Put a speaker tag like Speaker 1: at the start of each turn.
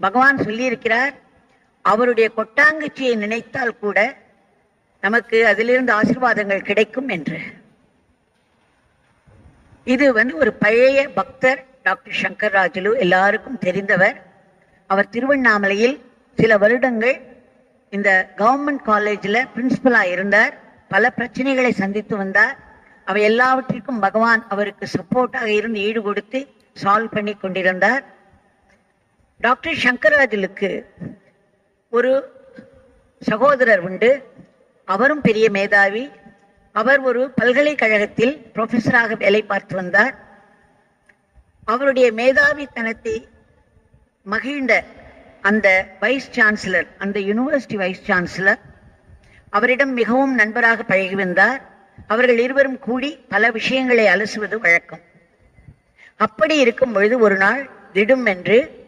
Speaker 1: பகவான் சொல்லியிருக்கிறார் அவருடைய கொட்டாங்குச்சியை நினைத்தால் கூட நமக்கு அதிலிருந்து ஆசீர்வாதங்கள் கிடைக்கும் என்று. இது வந்து ஒரு பழைய பக்தர் டாக்டர் சங்கர் ராஜுலு எல்லாருக்கும் தெரிந்தவர். அவர் திருவண்ணாமலையில் சில வருடங்கள் இந்த கவர்மெண்ட் காலேஜில் பிரின்சிபலாக இருந்தார். பல பிரச்சனைகளை சந்தித்து வந்தார். அவை எல்லாவற்றிற்கும் பகவான் அவருக்கு சப்போர்ட்டாக இருந்து ஈடு கொடுத்து சால்வ் பண்ணி கொண்டிருந்தார். டாக்டர் சங்கராஜலுக்கு ஒரு சகோதரர் உண்டு. அவரும் பெரிய மேதாவி. அவர் ஒரு பல்கலைக்கழகத்தில் ப்ரொஃபஸராக வேலை பார்த்து வந்தார். அவருடைய மேதாவித்தனத்தை மகிழ்ந்த அந்த வைஸ் சான்சலர் அந்த யூனிவர்சிட்டி வைஸ் சான்சலர் அவரிடம் மிகவும் நண்பராக பழகி வந்தார். அவர்கள் இருவரும் கூடி பல விஷயங்களை அலசுவது வழக்கம். அப்படி இருக்கும் பொழுது ஒரு நாள் திடும் என்று